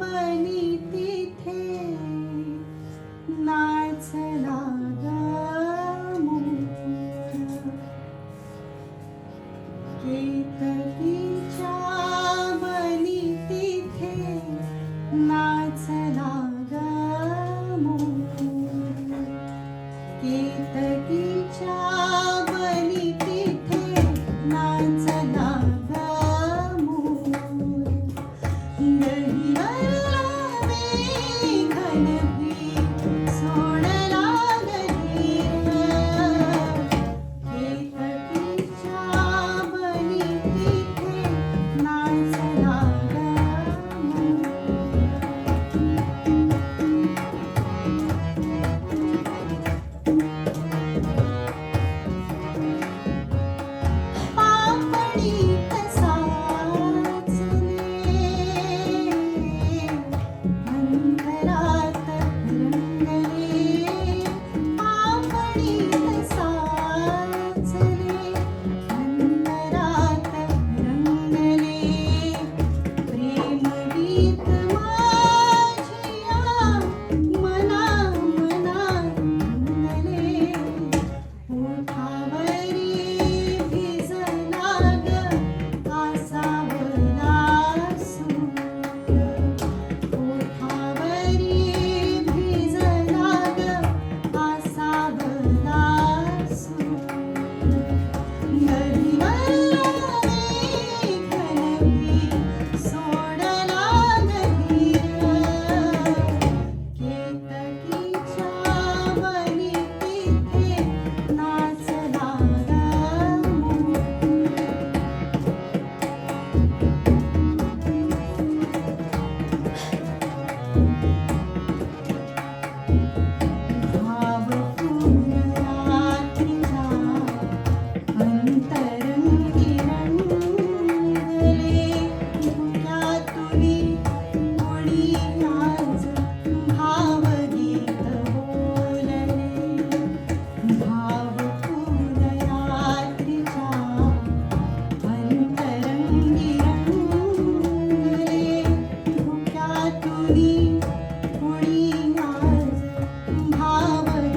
बनी तिथे नाचला ग मोर. केतकीच्या बनी तिथे नाचला ग मोर. केतकीच्या बनी तिथे नाचला ग you. away.